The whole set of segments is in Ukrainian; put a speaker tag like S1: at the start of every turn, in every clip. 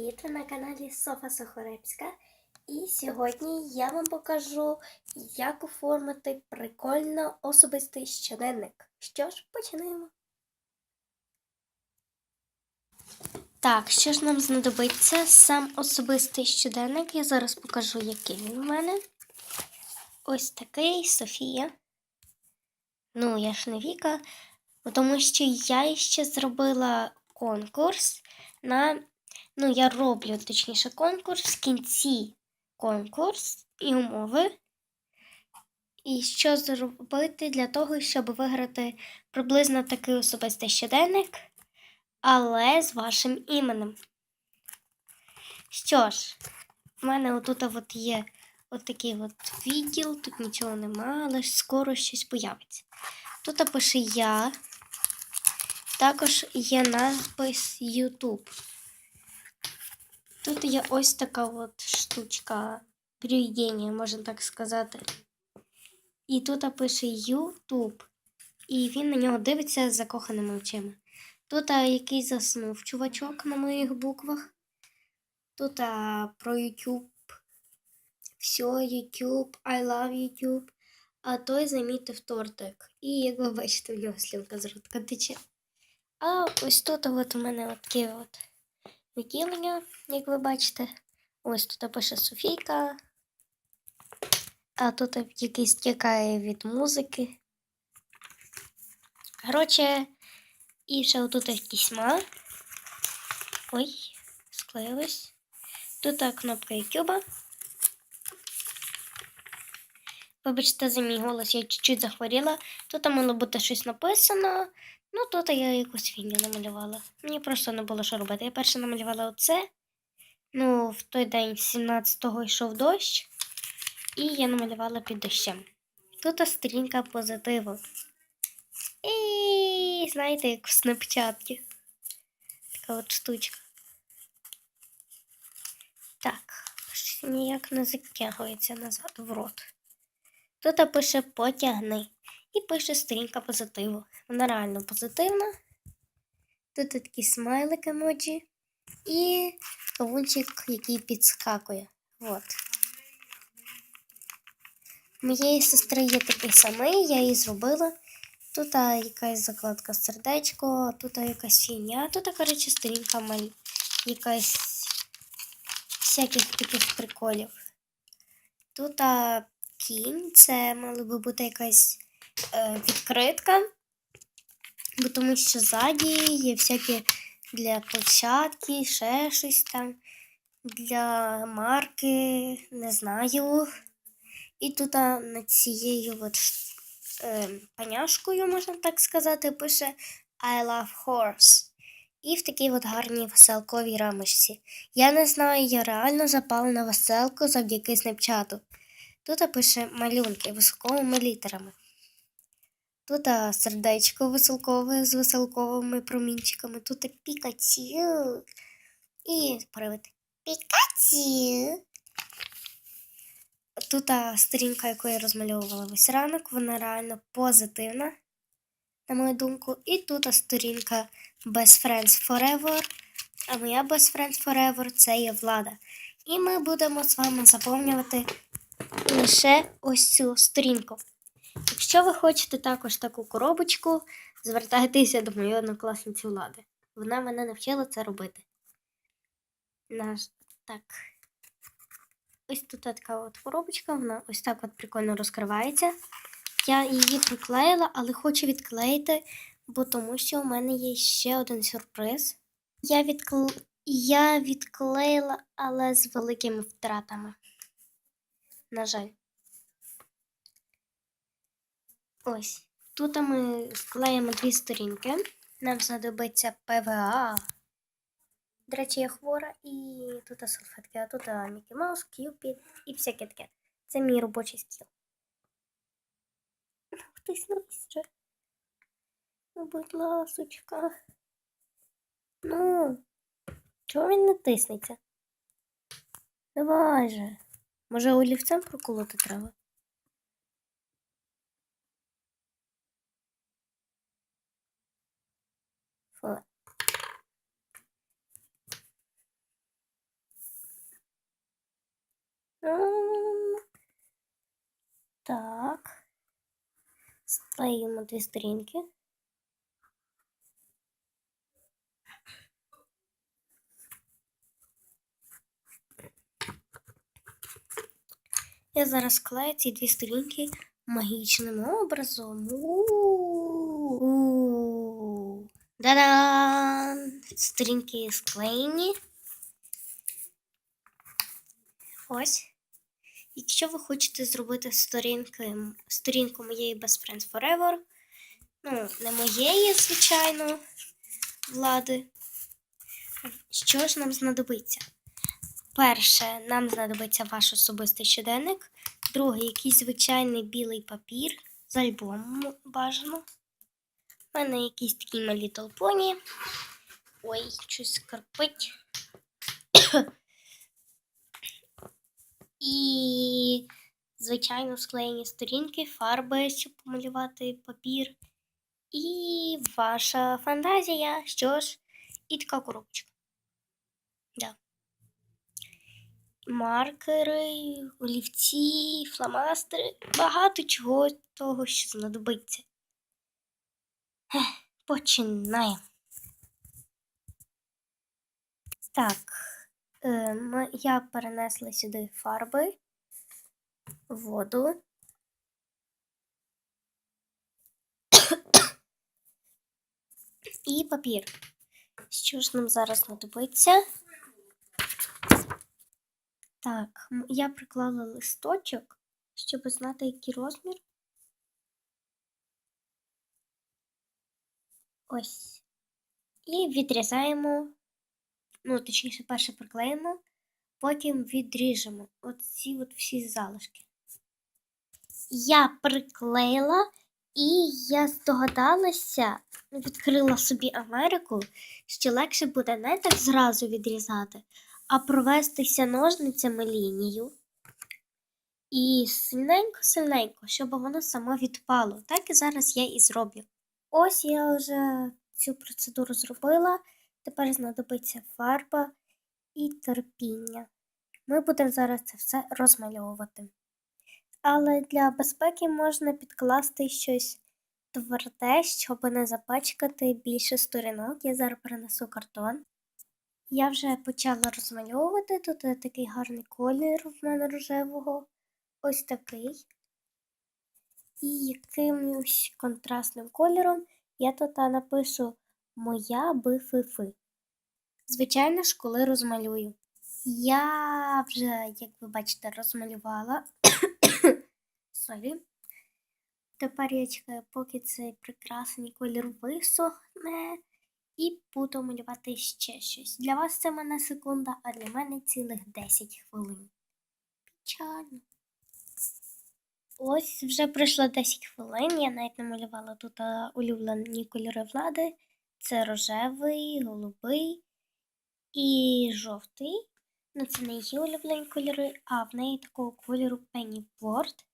S1: Привіт, ви на каналі Софа Сохоребська. І сьогодні я вам покажу, як оформити прикольно особистий щоденник. Що ж, починаємо. Так, що ж нам знадобиться? Сам особистий щоденник. Я зараз покажу, який він у мене. Ось такий Софія. Ну, я ж не Віка, тому що я ще зробила конкурс на ну, я роблю точніше конкурс в кінці конкурс і умови. І що зробити для того, щоб виграти приблизно такий особистий щоденник, але з вашим іменем. Що ж, в мене отут от є от от відділ, тут нічого нема, але ж скоро щось появиться. Тут пише я. Також є надпис YouTube. Тут є ось така от штучка приведення, можна так сказати. І тут пише YouTube. І він на нього дивиться з закоханими очима. Тут якийсь заснув чувачок на моїх буквах. Тут про YouTube. Все, YouTube, I love YouTube. А той замітив тортик. І як ви бачите, в нього слівка з ротка тече. А ось тут от у мене от таке от відділення, як ви бачите. Ось тут пише Софійка. А тут якийсь тікає від музики. Коротше, і ще отут письма. Ой, склеїлось. Тут кнопка YouTube. Вибачте за мій голос, я чуть-чуть захворіла. Тут мало бути щось написано. Ну, тут я якусь фігню намалювала. Мені просто не було що робити. Я перше намалювала оце. Ну, в той день, 17-го, йшов дощ, і я намалювала під дощем. Тут сторінка позитиву. І знаєте, як в снапчаті. Така от штучка. Так, ніяк не затягується назад в рот. Тут пише потягни. І пише сторінка позитиву. Вона реально позитивна. Тут такий смайлик емоджі і кавунчик, який підскакує. От. Моєї сестри є такий самий, я її зробила. Тут якась закладка сердечко, тут якась фігня, тут, коротше, сторінка маль... якась всяких таких приколів. Тут кінь, це мала би бути якась відкритка, бо тому що ззаді є всякі для площадки, ще щось там, для марки, не знаю. І тут над цією от, е, паняшкою, можна так сказати, пише I love horse. І в такій от гарній веселковій рамочці. Я не знаю, я реально запала на веселку завдяки снапчату. Тут пише малюнки високовими літерами. Тут сердечко веселкове з веселковими промінчиками. Тут пікацю. І привид. Пікацю. Тут сторінка, яку я розмальовувала весь ранок, вона реально позитивна, на мою думку. І тут сторінка Best Friends Forever. А моя Best Friends Forever це є влада. І ми будемо з вами заповнювати лише ось цю сторінку. Якщо ви хочете також таку коробочку, звертайтеся до моєї однокласниці влади. Вона мене навчила це робити. Наш... Так. Ось тут така от коробочка, вона ось так от прикольно розкривається. Я її приклеїла, але хочу відклеїти, бо тому що у мене є ще один сюрприз. Я, відкл... Я відклеїла, але з великими втратами. На жаль. Ось. Тут ми склеїмо дві сторінки. Нам знадобиться ПВА. До речі, я хвора і тут салфетки, а тут Мікі Маус, К'юпід і всяке таке. Це мій робочий стіл. Хтось же. Ну, будь ласочка. Ну, чого він не тиснеться? Давай же. Може, олівцем проколоти треба? Так. Склеїмо дві сторінки. Я зараз склею ці дві сторінки магічним образом. У-у-у. Да-дан! Сторінки склеєні. Ось. Якщо ви хочете зробити сторінки, сторінку моєї Best Friends Forever, ну, не моєї, звичайно, влади, що ж нам знадобиться? Перше, нам знадобиться ваш особистий щоденник. Друге, якийсь звичайний білий папір з альбомом бажано. У мене якісь такі Little Pony. Ой, щось скарпить. І, звичайно, склеєні сторінки, фарби, щоб помалювати папір. І ваша фантазія. Що ж, і така коробочка. Да. Маркери, олівці, фломастери, багато чого того, що знадобиться. Починаємо. Так, я перенесла сюди фарби, воду. І папір. Що ж нам зараз знадобиться? Так, я приклала листочок, щоб знати, який розмір. Ось. І відрізаємо, ну, точніше, перше приклеїмо, потім відріжемо оці от всі залишки. Я приклеїла, і я здогадалася, відкрила собі Америку, що легше буде не так зразу відрізати, а провестися ножницями лінію. І сильненько-сильненько, щоб воно само відпало. Так і зараз я і зроблю. Ось я вже цю процедуру зробила. Тепер знадобиться фарба і терпіння. Ми будемо зараз це все розмальовувати. Але для безпеки можна підкласти щось тверде, щоб не запачкати більше сторінок. Я зараз перенесу картон. Я вже почала розмальовувати. Тут є такий гарний колір в мене рожевого. Ось такий. І якимось контрастним кольором я тут напишу Моя бифифи. Звичайно ж, коли розмалюю. Я вже, як ви бачите, розмалювала. Сорі. Тепер я чекаю, поки цей прекрасний колір висохне, і буду малювати ще щось. Для вас це мене секунда, а для мене цілих 10 хвилин. Печально. Ось вже пройшло 10 хвилин. Я навіть намалювала тут улюблені кольори влади. Це рожевий, голубий і жовтий. Ну, це не її улюблені кольори, а в неї такого кольору Pennyboard.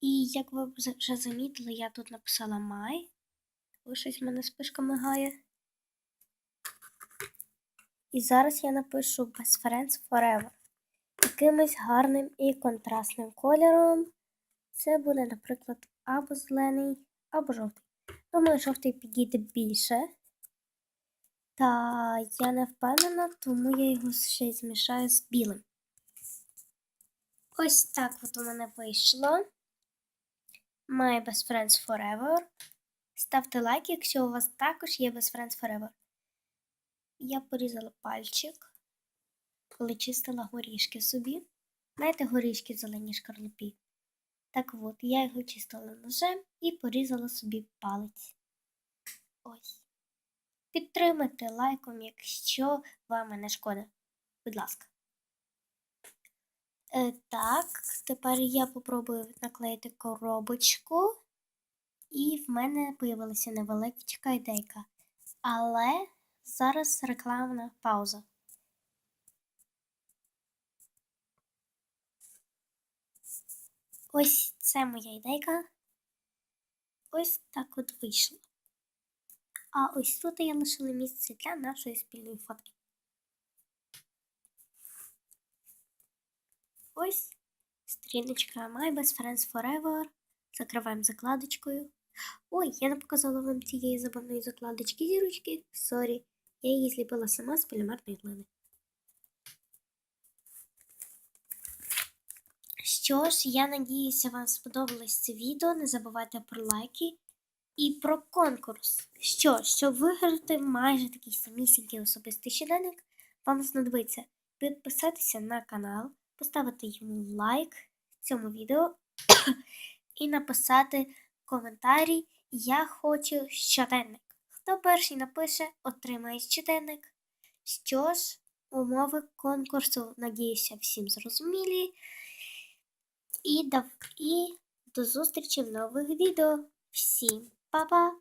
S1: І як ви вже замітили, я тут написала Май. Ось щось в мене спишка мигає. І зараз я напишу Best Friends Forever. Якимось гарним і контрастним кольором. Це буде, наприклад, або зелений, або жовтий. Думаю, жовтий підійде більше. Та я не впевнена, тому я його ще змішаю з білим. Ось так от у мене вийшло. My Best Friends Forever. Ставте лайк, якщо у вас також є Best Friends Forever. Я порізала пальчик, коли чистила горішки собі. Знаєте, горішки в зеленій шкарлупі. Так от, я його чистила ножем і порізала собі палець. Ось. Підтримайте лайком, якщо вам не шкода. Будь ласка. Е, так, тепер я попробую наклеїти коробочку, і в мене появилася невеличка ідейка. Але зараз рекламна пауза. Ось це моя ідейка. Ось так от вийшло. А ось тут я лишила місце для нашої спільної фотки. ось сторіночка My Best Friends Forever. Закриваємо закладочкою. Ой, я не показала вам цієї забавної закладочки зірочки. Сорі. Я її зліпила сама з полімерної глини. Що ж, я надіюся, вам сподобалось це відео. Не забувайте про лайки і про конкурс. Що, щоб виграти майже такий самісінький особистий щоденник, вам знадобиться підписатися на канал, поставити йому лайк цьому відео і написати коментарі Я хочу щоденник. Хто перший напише, отримає щоденник. Що ж, умови конкурсу, надіюся, всім зрозумілі. І, до... і до зустрічі в нових відео. Всім па-па!